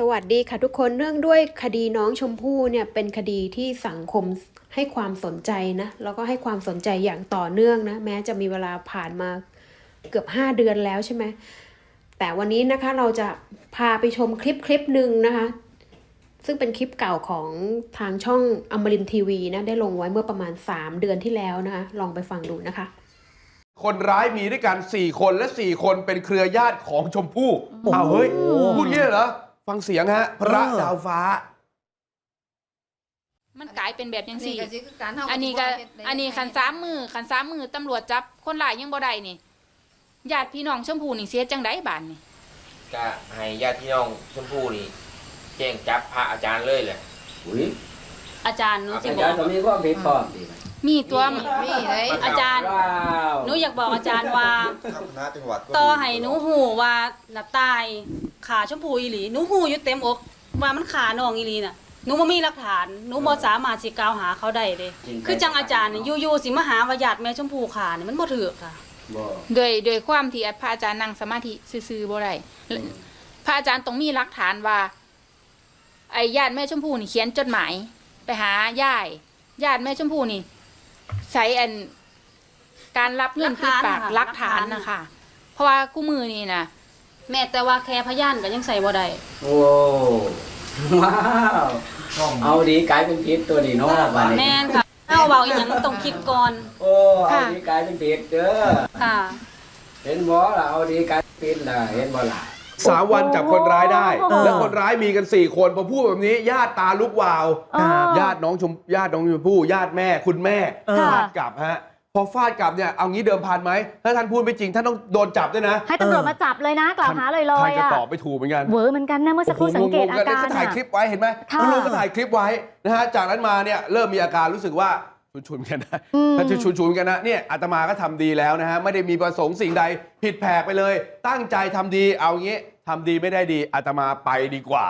สวัสดีค่ะทุกคนเนื่องด้วยคดีน้องชมพู่เนี่ยเป็นคดีที่สังคมให้ความสนใจนะแล้วก็ให้ความสนใจอย่างต่อเนื่องนะแม้จะมีเวลาผ่านมาเกือบ 5 เดือนแล้วใช่ไหมแต่วันนี้นะคะเราจะพาไปชมคลิปคลิปหนึ่งนะคะ ซึ่งเป็นคลิปเก่าของทางช่องอมรินทีวีนะได้ลงไว้เมื่อประมาณ 3 เดือนที่แล้วนะคะลองไปฟังดูนะคะ คนร้ายมีด้วยกัน 4 คนและ 4 คนเป็นเครือญาติของชมพู่อ้าวเฮ้ยพูดงี้เลยเหรอ ฟังเสียงฮะ พระดาวฟ้า มันกลายเป็นแบบยังสี่ก็สิคือการเฮาอันนี้ก็เฮ็ดได้อันนี้ขันสามมือขันสามมือตำรวจจับคนร้ายยังบ่ได้นี่ญาติพี่น้องชมพูนี่เสียจังไดบานนี่ก็ให้ญาติพี่น้องชมพู่นี่แจ้งจับพระอาจารย์เลยแหละอุ้ยอาจารย์หนูสิอาบจาอรกย์ตรงนี้ก็มีพร้อมดีนะมีตัวมีไอ้อาจารย์ว้าวหนูอยากบอกอาจารย์ว่าครับคณะจังหวัดก็ต่อมีให้หนูหูว่าน่ะตาย ขาชมพูอีหลีหนูหูอยู่เต็มอกว่ามันขาน้องอีหลีน่ะหนูบ่มีหลักฐานหนูบ่สามารถสิกล่าวหาเขาได้เด้คือจังอาจารย์นี่อยู่ๆสิมาหาว่าญาติแม่ชมพูขานี่มันบ่ถูกค่ะ บ่โดยโดยความที่พระอาจารย์นั่งสมาธิซื่อๆบ่ได้พระอาจารย์ต้องมีหลักฐานว่าไอ้ญาติแม่ชมพูนี่เขียนจดหมาย ไปหาย่ายญาติแม่ชมพูนี่ใช้อันการรับเงินปิดปากหหลัลักกฐาฐานนนะคะ เพราะว่าคู่มือนี่นะ แม้แต่ว่าแค่พยานก็ยังใส่บ่ได้โอ้ว้าวเอาดีกลายเป็นพิษตัวนี้เนาะบ้านนี้แม่นค่ะเฮาเว้าอีหยังต้องคิดก่อน โอ้เอาดีกลายเป็นพิษเด้อค่ะ เห็นบ่ล่ะเอาดีกลายเป็นพิษล่ะเห็นบ่ล่ะสามวันจับคนร้ายได้แล้วคนร้ายมีกัน 4 คนพอพูดแบบนี้ ญาติตาลุกวาวญาติน้องชมญาติน้องชมพู่ญาติแม่คุณแม่ฟาดกลับฮะ พอฟาดกลับเนี่ยเอางี้เดิมพันไหมถ้าท่านพูดไม่จริงท่านต้องโดนจับด้วยนะให้ตำรวจมาจับเลยนะกล่าวหาลอยท่านๆก็อะตอบไม่ถูกเหมือนกัน เวอร์เหมือนกันนะเมื่อสักครู่สังเกตอาโโหการก็ถ่ายอะคลิปไว้เห็นไหมค่ะคุณลุงก็ถ่ายคลิปไว้นะฮะ จากนั้นมาเนี่ยเริ่มมีอาการรู้สึกว่าชุนๆกันนะอืมถ้าจะชุนๆกันนะเนี่ยอาตมาก็ทำดีแล้วนะฮะไม่ได้มีประสงค์สิ่งใดผิดแผกไปเลย ตั้งใจทำดีเอางี้ทำดีไม่ได้ดีอาตมาไปดีกว่า